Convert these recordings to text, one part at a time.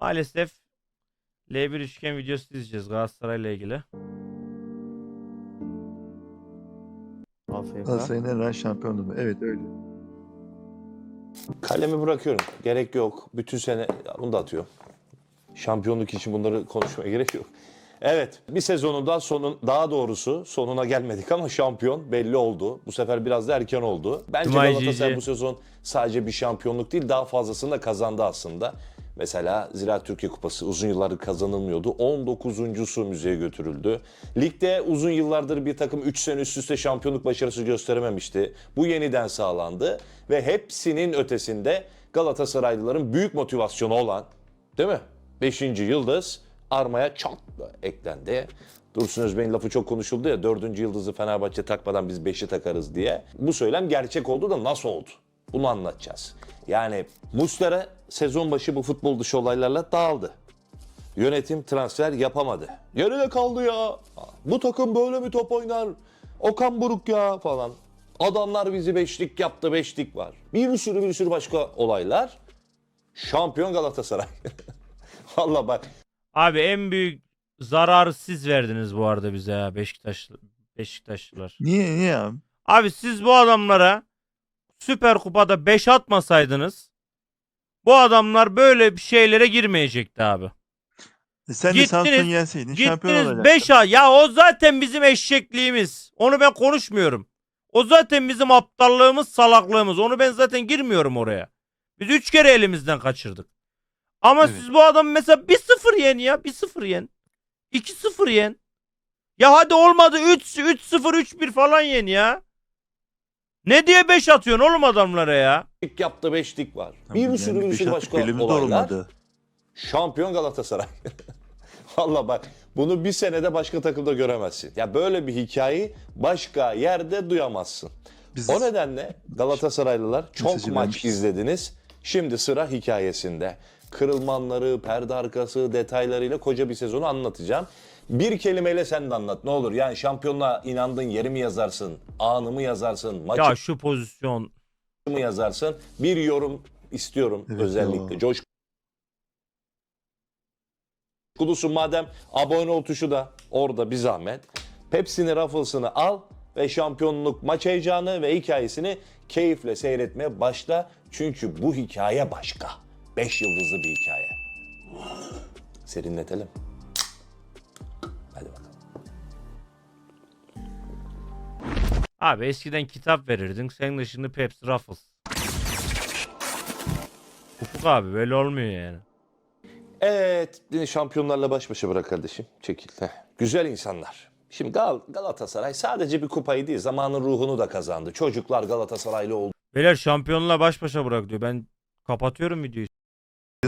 Maalesef L1 üçgen videosu izleyeceğiz Galatasaray'la ilgili. Galatasaray'ın en rahat şampiyonluğu. Evet öyle. Kalemi bırakıyorum. Gerek yok. Bütün sene bunu da atıyorum. Şampiyonluk için bunları konuşmaya gerek yok. Evet, bir sezonun daha sonun daha doğrusu sonuna gelmedik ama şampiyon belli oldu. Bu sefer biraz da erken oldu. Bence Galatasaray bu sezon sadece bir şampiyonluk değil, daha fazlasını da kazandı aslında. Mesela Ziraat Türkiye Kupası uzun yıllardır kazanılmıyordu. 19.sü müzeye götürüldü. Ligde uzun yıllardır bir takım 3 sene üst üste şampiyonluk başarısı gösterememişti. Bu yeniden sağlandı ve hepsinin ötesinde Galatasaraylıların büyük motivasyonu olan değil mi? 5. yıldız armaya çok eklendi. Dursun Özbey'in lafı çok konuşuldu ya dördüncü yıldızı Fenerbahçe takmadan biz beşi takarız diye. Bu söylem gerçek oldu da nasıl oldu? Bunu anlatacağız. Yani Muslera sezon başı bu futbol dışı olaylarla dağıldı. Yönetim transfer yapamadı. Geride kaldı ya. Bu takım böyle mi top oynar? Okan Buruk ya falan. Adamlar bizi beşlik yaptı, beşlik var. Bir sürü bir sürü başka olaylar. Şampiyon Galatasaray. Valla bak Abi en büyük zararı siz verdiniz bu arada bize ya Beşiktaş Beşiktaşlılar. Niye niye abi? Abi siz bu adamlara Süper Kupa'da 5 atmasaydınız bu adamlar böyle bir şeylere girmeyecekti abi. E sen de Gittiniz, Samsun yenseydin şampiyon Gittiniz olacaktın. 5 a ya o zaten bizim eşekliğimiz. Onu ben konuşmuyorum. O zaten bizim aptallığımız, salaklığımız. Onu ben zaten girmiyorum oraya. Biz 3 kere elimizden kaçırdık. Ama Evet. siz bu adamı mesela 1-0 yen ya. 1-0 yen. 2-0 yen. Ya hadi olmadı 3 3-0 3-1 falan yen ya. Ne diye 5 atıyorsun oğlum adamlara ya? lig yaptı, beşlik var. Tabii Bir yani sürü bir sürü başka olaylar. Şampiyon Galatasaray. Valla bak bunu bir senede başka takımda göremezsin. Ya böyle bir hikayeyi başka yerde duyamazsın. Biz O nedenle Galatasaraylılar çok Mesajı maç vermişiz. izlediniz. Şimdi sıra hikayesinde. Kırılmanları, perde arkası detaylarıyla koca bir sezonu anlatacağım. Bir kelimeyle sen de anlat ne olur. Yani şampiyonluğa inandın yeri mi yazarsın, anı mı yazarsın, maçı Ya şu pozisyon mı yazarsın? Bir yorum istiyorum Evet özellikle. ya. Coş Kulusun madem abone ol tuşu da orada bir zahmet. Pepsi'ni Ruffles'ını al ve şampiyonluk maç heyecanı ve hikayesini keyifle seyretmeye başla. Çünkü bu hikaye başka. 5 yıldızlı bir hikaye. Serinletelim. Hadi bakalım. Abi eskiden kitap verirdin. Sen de şimdi Pepsi Ruffles. Hukuk abi böyle olmuyor yani. Evet, şampiyonlarla baş başa bırak kardeşim. Çekil. Heh. Güzel insanlar. Şimdi Gal Galatasaray sadece bir kupayı değil, zamanın ruhunu da kazandı. Çocuklar Galatasaraylı oldu. Beyler şampiyonla baş başa bırak diyor. Ben kapatıyorum videoyu.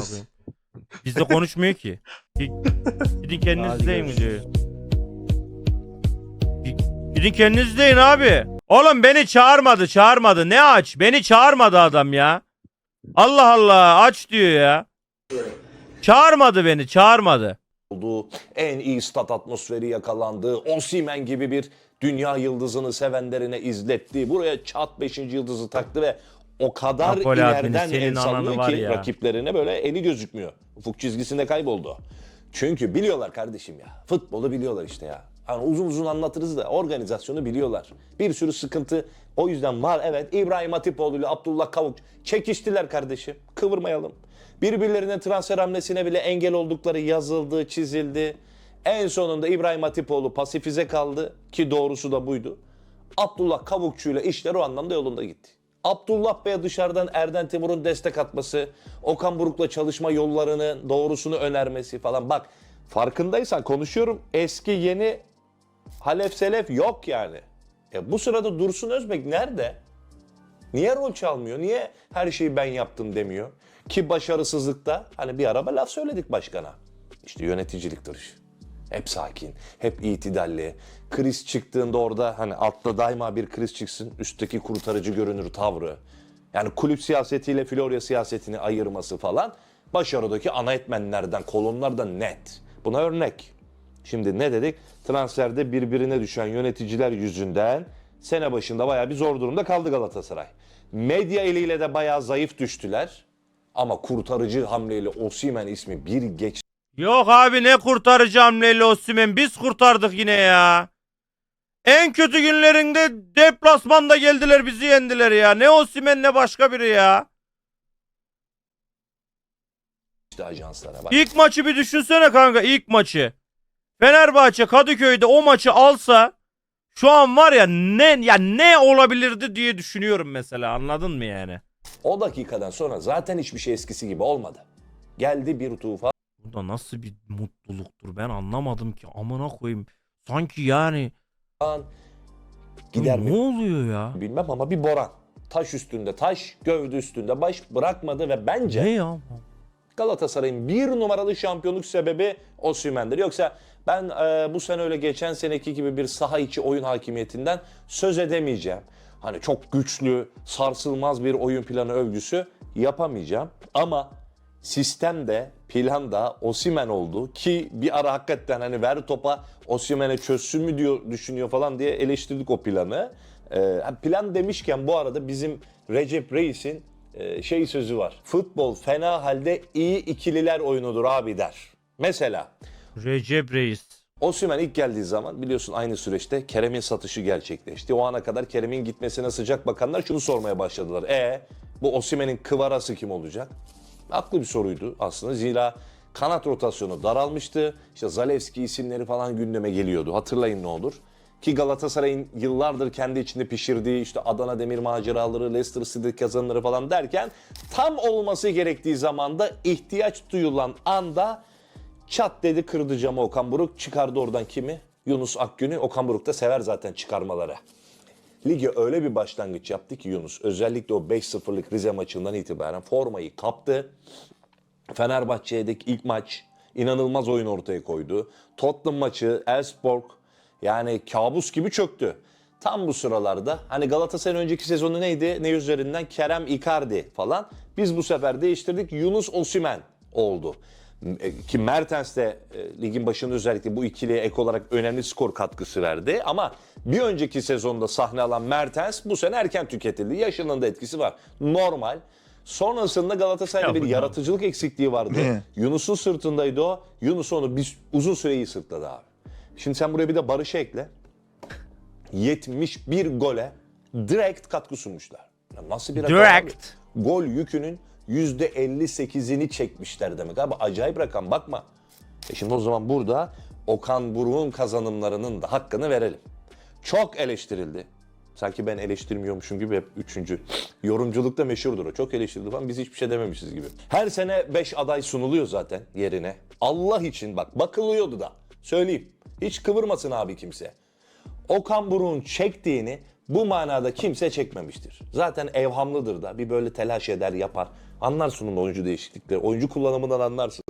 Biz- Bizde konuşmuyor ki. Gi- Gidin kendiniz Hadi izleyin videoyu. Gi- Gidin kendiniz izleyin abi. Oğlum beni çağırmadı çağırmadı. Ne aç? Beni çağırmadı adam ya. Allah Allah aç diyor ya. Çağırmadı beni çağırmadı. olduğu, en iyi stat atmosferi yakalandı. Osimhen gibi bir dünya yıldızını sevenlerine izletti. Buraya çat 5. yıldızı taktı ve o kadar Napoli abinin ileriden senin el sallıyor var ki ya. rakiplerine böyle eli gözükmüyor. Ufuk çizgisinde kayboldu. Çünkü biliyorlar kardeşim ya. Futbolu biliyorlar işte ya. Hani uzun uzun anlatırız da organizasyonu biliyorlar. Bir sürü sıkıntı o yüzden var. Evet İbrahim Hatipoğlu ile Abdullah Kavuk çekiştiler kardeşim. Kıvırmayalım. Birbirlerine transfer hamlesine bile engel oldukları yazıldı, çizildi. En sonunda İbrahim Hatipoğlu pasifize kaldı ki doğrusu da buydu. Abdullah Kavukçu ile işler o anlamda yolunda gitti. Abdullah Bey'e dışarıdan Erden Timur'un destek atması, Okan Buruk'la çalışma yollarını, doğrusunu önermesi falan. Bak farkındaysan konuşuyorum eski yeni Halef Selef yok yani. E bu sırada Dursun Özbek nerede? Niye rol çalmıyor? Niye her şeyi ben yaptım demiyor? Ki başarısızlıkta hani bir araba laf söyledik başkana. İşte yöneticilik işi. Hep sakin, hep itidalli. Kriz çıktığında orada hani altta daima bir kriz çıksın, üstteki kurtarıcı görünür tavrı. Yani kulüp siyasetiyle Florya siyasetini ayırması falan başarıdaki ana etmenlerden, kolonlardan net. Buna örnek. Şimdi ne dedik? Transferde birbirine düşen yöneticiler yüzünden sene başında bayağı bir zor durumda kaldı Galatasaray. Medya eliyle de bayağı zayıf düştüler. Ama kurtarıcı hamleyle Osimhen ismi bir geç Yok abi ne kurtaracağım Leyla Osimhen. Biz kurtardık yine ya. En kötü günlerinde deplasmanda geldiler bizi yendiler ya. Ne Osimhen ne başka biri ya. geçti ajanslara. Bak, İlk maçı bir düşünsene kanka ilk maçı. Fenerbahçe Kadıköy'de o maçı alsa şu an var ya ne ya ne olabilirdi diye düşünüyorum mesela anladın mı yani? o dakikadan sonra zaten hiçbir şey eskisi gibi olmadı. Geldi bir tufan. Bu da nasıl bir mutluluktur ben anlamadım ki amına koyayım. Sanki yani Gider ne mi oluyor ya? bilmem ama bir Boran. Taş üstünde taş, gövde üstünde baş bırakmadı ve bence Ne ya? Galatasaray'ın bir numaralı şampiyonluk sebebi Osimhen'dir. Yoksa ben e, bu sene öyle geçen seneki gibi bir saha içi oyun hakimiyetinden söz edemeyeceğim. Hani çok güçlü, sarsılmaz bir oyun planı övgüsü yapamayacağım. Ama sistemde, planda Osimhen oldu ki bir ara hakikaten hani ver topa Osimhen'e çözsün mü diyor düşünüyor falan diye eleştirdik o planı. E, plan demişken bu arada bizim Recep Reis'in e, şey sözü var. Futbol fena halde iyi ikililer oyunudur abi der. Mesela Recep Reis. Osimhen ilk geldiği zaman biliyorsun aynı süreçte Kerem'in satışı gerçekleşti. O ana kadar Kerem'in gitmesine sıcak bakanlar şunu sormaya başladılar. E bu Osimhen'in kıvarası kim olacak? Haklı bir soruydu aslında. Zira kanat rotasyonu daralmıştı. İşte Zalewski isimleri falan gündeme geliyordu. Hatırlayın ne olur. Ki Galatasaray'ın yıllardır kendi içinde pişirdiği işte Adana Demir maceraları, Leicester City kazanları falan derken tam olması gerektiği zamanda ihtiyaç duyulan anda Çat dedi kırdı camı Okan Buruk. Çıkardı oradan kimi? Yunus Akgün'ü. Okan Buruk da sever zaten çıkarmaları. Lige öyle bir başlangıç yaptı ki Yunus. Özellikle o 5-0'lık Rize maçından itibaren formayı kaptı. Fenerbahçe'deki ilk maç inanılmaz oyun ortaya koydu. Tottenham maçı, Elfsborg yani kabus gibi çöktü. Tam bu sıralarda hani Galatasaray'ın önceki sezonu neydi? Ne üzerinden? Kerem Icardi falan. Biz bu sefer değiştirdik. Yunus Osimhen oldu. E, Ki Mertens de e, ligin başında özellikle bu ikiliye ek olarak önemli skor katkısı verdi. Ama bir önceki sezonda sahne alan Mertens bu sene erken tüketildi. Yaşının da etkisi var. Normal. Sonrasında Galatasaray'da Ya bir yaratıcılık eksikliği vardı. Ne? Yunus'un sırtındaydı o. Yunus onu bir, uzun süreyi sırtladı abi. Şimdi sen buraya bir de Barış'ı ekle. 71 gole direkt katkı sunmuşlar. Ya nasıl bir Direkt. abi? Gol yükünün %58'ini çekmişler demek abi. Acayip rakam bakma. E şimdi o zaman burada Okan Buruk'un kazanımlarının da hakkını verelim. Çok eleştirildi. Sanki ben eleştirmiyormuşum gibi hep üçüncü. Yorumculukta meşhurdur o. Çok eleştirildi falan biz hiçbir şey dememişiz gibi. Her sene 5 aday sunuluyor zaten yerine. Allah için bak bakılıyordu da. Söyleyeyim. Hiç kıvırmasın abi kimse. Okan Buruk'un çektiğini bu manada kimse çekmemiştir. Zaten evhamlıdır da bir böyle telaş eder yapar. Anlarsın onun oyuncu değişiklikleri. Oyuncu kullanımından anlarsın.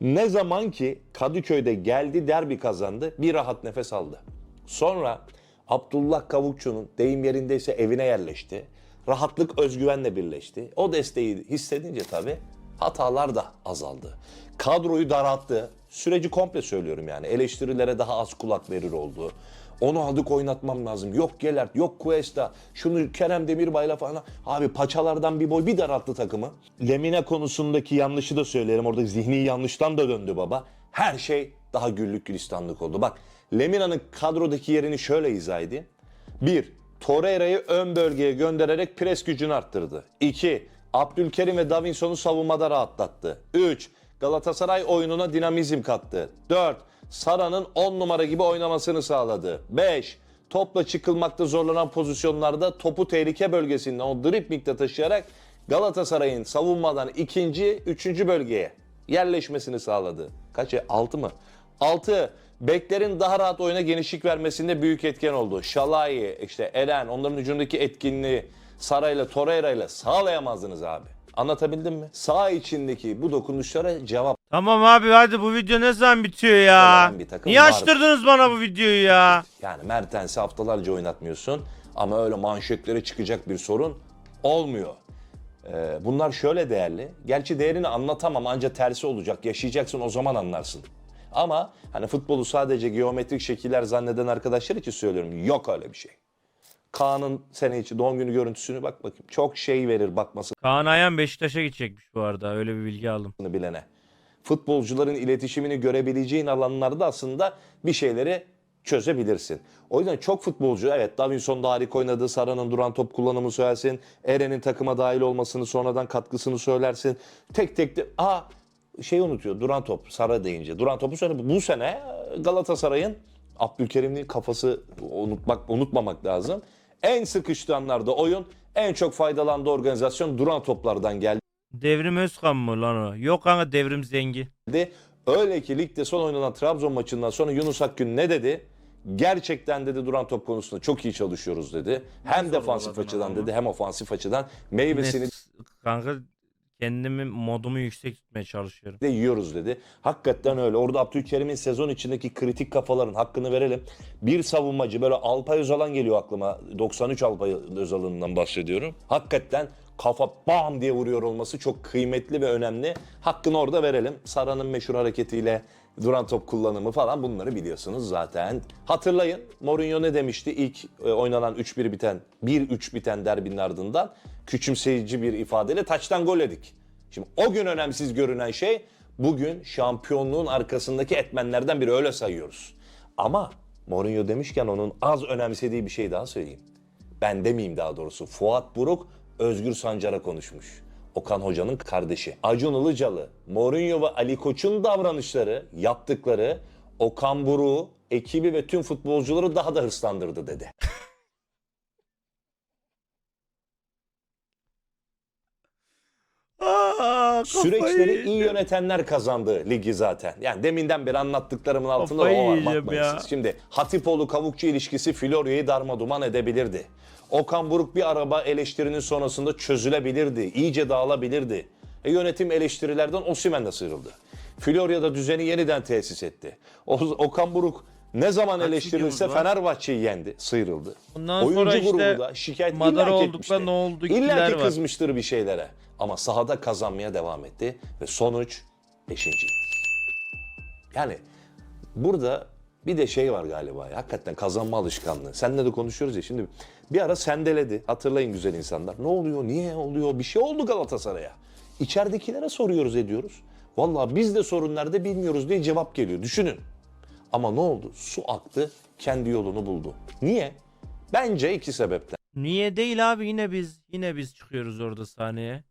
Ne zaman ki Kadıköy'de geldi derbi kazandı bir rahat nefes aldı. Sonra Abdullah Kavukçu'nun deyim yerindeyse evine yerleşti. Rahatlık özgüvenle birleşti. O desteği hissedince tabii hatalar da azaldı. Kadroyu daralttı. Süreci komple söylüyorum yani. Eleştirilere daha az kulak verir oldu. Onu aldık oynatmam lazım. Yok Gelert, yok Cuesta, şunu Kerem Demirbay'la falan. Abi paçalardan bir boy bir daralttı takımı. Lemine konusundaki yanlışı da söyleyelim. Orada zihni yanlıştan da döndü baba. Her şey daha güllük gülistanlık oldu. Bak Lemina'nın kadrodaki yerini şöyle izah edeyim. 1. Torreira'yı ön bölgeye göndererek pres gücünü arttırdı. 2. Abdülkerim ve Davinson'u savunmada rahatlattı. 3. Galatasaray oyununa dinamizm kattı. 4. Sara'nın 10 numara gibi oynamasını sağladı. 5. Topla çıkılmakta zorlanan pozisyonlarda topu tehlike bölgesinden o dripmikte taşıyarak Galatasaray'ın savunmadan ikinci, üçüncü bölgeye yerleşmesini sağladı. Kaç? 6 mı? 6. Beklerin daha rahat oyuna genişlik vermesinde büyük etken oldu. Şalai, işte Eren, onların hücumdaki etkinliği Sarayla, Torreira'yla sağlayamazdınız abi. Anlatabildim mi? Sağ içindeki bu dokunuşlara cevap Tamam abi hadi bu video ne zaman bitiyor ya? Seven bir takım Niye var. açtırdınız bana bu videoyu ya? Yani Mertens'i haftalarca oynatmıyorsun ama öyle manşetlere çıkacak bir sorun olmuyor. Ee, bunlar şöyle değerli. Gerçi değerini anlatamam ancak tersi olacak. Yaşayacaksın o zaman anlarsın. Ama hani futbolu sadece geometrik şekiller zanneden arkadaşlar için söylüyorum. Yok öyle bir şey. Kaan'ın sene içi doğum günü görüntüsünü bak bakayım. Çok şey verir bakmasını Kaan Ayan Beşiktaş'a gidecekmiş bu arada. Öyle bir bilgi aldım. bilene. Futbolcuların iletişimini görebileceğin alanlarda aslında bir şeyleri çözebilirsin. O yüzden çok futbolcu evet Davinson da harika oynadı. Sara'nın duran top kullanımı söylersin. Eren'in takıma dahil olmasını sonradan katkısını söylersin. Tek tek de aa şey unutuyor duran top Sara deyince. Duran topu söyle bu sene Galatasaray'ın Abdülkerim'in kafası unutmak unutmamak lazım. En sıkıştığı anlarda oyun en çok faydalandığı organizasyon duran toplardan geldi. Devrim Özkan mı lan o? Yok kanka Devrim Zengi. Öyle ki ligde son oynanan Trabzon maçından sonra Yunus Akgün ne dedi? Gerçekten dedi duran top konusunda çok iyi çalışıyoruz dedi. Hem defansif açıdan dedi hem ofansif açıdan meyvesini s- kanka kendimi modumu yüksek tutmaya çalışıyorum. de yiyoruz dedi. Hakikaten öyle. Orada Abdülkerim'in sezon içindeki kritik kafaların hakkını verelim. Bir savunmacı böyle Alpay Özalan geliyor aklıma. 93 Alpay Özalan'dan bahsediyorum. Hakikaten kafa bam diye vuruyor olması çok kıymetli ve önemli. Hakkını orada verelim. Sara'nın meşhur hareketiyle duran top kullanımı falan bunları biliyorsunuz zaten. Hatırlayın Mourinho ne demişti ilk e, oynanan 3-1 biten 1-3 biten derbinin ardından küçümseyici bir ifadeyle taçtan gol yedik. Şimdi o gün önemsiz görünen şey bugün şampiyonluğun arkasındaki etmenlerden biri öyle sayıyoruz. Ama Mourinho demişken onun az önemsediği bir şey daha söyleyeyim. Ben demeyeyim daha doğrusu. Fuat Buruk Özgür Sancar'a konuşmuş. Okan Hoca'nın kardeşi. Acun Ilıcalı, Mourinho ve Ali Koç'un davranışları, yaptıkları Okan Buruk'u, ekibi ve tüm futbolcuları daha da hırslandırdı dedi. Aa, Süreçleri iyi yönetenler kazandı ligi zaten. Yani deminden beri anlattıklarımın altında Kafayı o var yiyeceğim bakmayın ya. siz. Şimdi Hatipoğlu Kavukçu ilişkisi Florya'yı darmaduman edebilirdi. Okan Buruk bir araba eleştirinin sonrasında çözülebilirdi. iyice dağılabilirdi. E, yönetim eleştirilerden Osimhen de sıyrıldı. Florya'da düzeni yeniden tesis etti. O, Okan Buruk ne zaman eleştirilse? Fenerbahçe'yi yendi, sıyrıldı. Bundan Oyuncu sonra işte grubu da şikayet Madara illaki oldukla etmişti. ne oldu İlla ki var. kızmıştır bir şeylere. Ama sahada kazanmaya devam etti ve sonuç 5. Yani burada bir de şey var galiba ya, hakikaten kazanma alışkanlığı. Seninle de konuşuyoruz ya şimdi bir ara sendeledi. Hatırlayın güzel insanlar. Ne oluyor, niye oluyor? Bir şey oldu Galatasaray'a. İçeridekilere soruyoruz ediyoruz. Vallahi biz de sorunlarda bilmiyoruz diye cevap geliyor. Düşünün. Ama ne oldu? Su aktı, kendi yolunu buldu. Niye? Bence iki sebepten. Niye değil abi yine biz yine biz çıkıyoruz orada sahneye.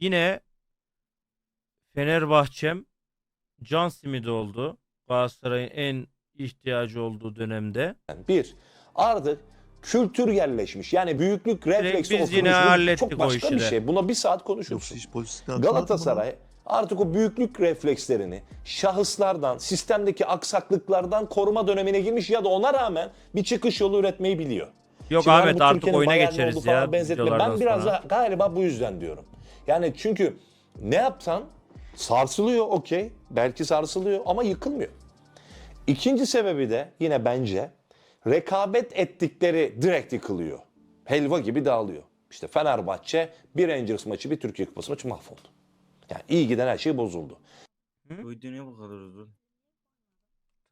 Yine Fenerbahçem can simidi oldu. Galatasaray'ın en ihtiyacı olduğu dönemde. Bir, artık kültür yerleşmiş. Yani büyüklük refleksi biz oturmuş. yine Bu hallettik Çok o başka bir işi de. şey. Buna bir saat Yoksa konuşursun. Galatasaray artık o büyüklük reflekslerini şahıslardan, sistemdeki aksaklıklardan koruma dönemine girmiş ya da ona rağmen bir çıkış yolu üretmeyi biliyor. Yok Şimdi Ahmet artık oyuna geçeriz ya benzetme. videolardan Ben biraz sonra. da galiba bu yüzden diyorum. Yani çünkü ne yapsan sarsılıyor okey. Belki sarsılıyor ama yıkılmıyor. İkinci sebebi de yine bence rekabet ettikleri direkt yıkılıyor. Helva gibi dağılıyor. İşte Fenerbahçe bir Rangers maçı bir Türkiye Kupası maçı mahvoldu. Yani iyi giden her şey bozuldu. Bu niye bu kadar uzun?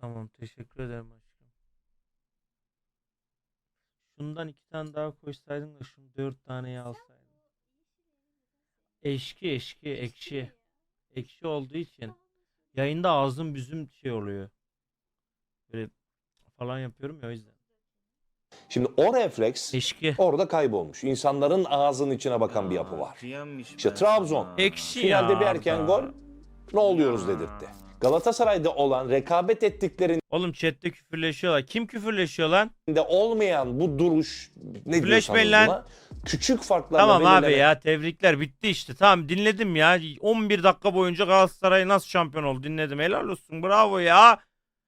Tamam teşekkür ederim aşkım. Şundan iki tane daha koysaydın da şunu dört taneyi alsaydın. Eşki eşki ekşi. Ekşi olduğu için yayında ağzım büzüm şey oluyor. Böyle falan yapıyorum ya o yüzden. Şimdi o refleks Eşki. orada kaybolmuş. İnsanların ağzının içine bakan bir yapı var. İşte Trabzon. Ekşi Finalde ya bir erken Arda. gol ne oluyoruz dedirtti. Galatasaray'da olan rekabet ettiklerinde Oğlum chatte küfürleşiyorlar. Kim küfürleşiyor lan? olmayan bu duruş ne diyorsanız lan. buna küçük farklarla Tamam abi belirlenen- ya tebrikler bitti işte. Tamam dinledim ya. 11 dakika boyunca Galatasaray nasıl şampiyon oldu dinledim. Helal olsun bravo ya.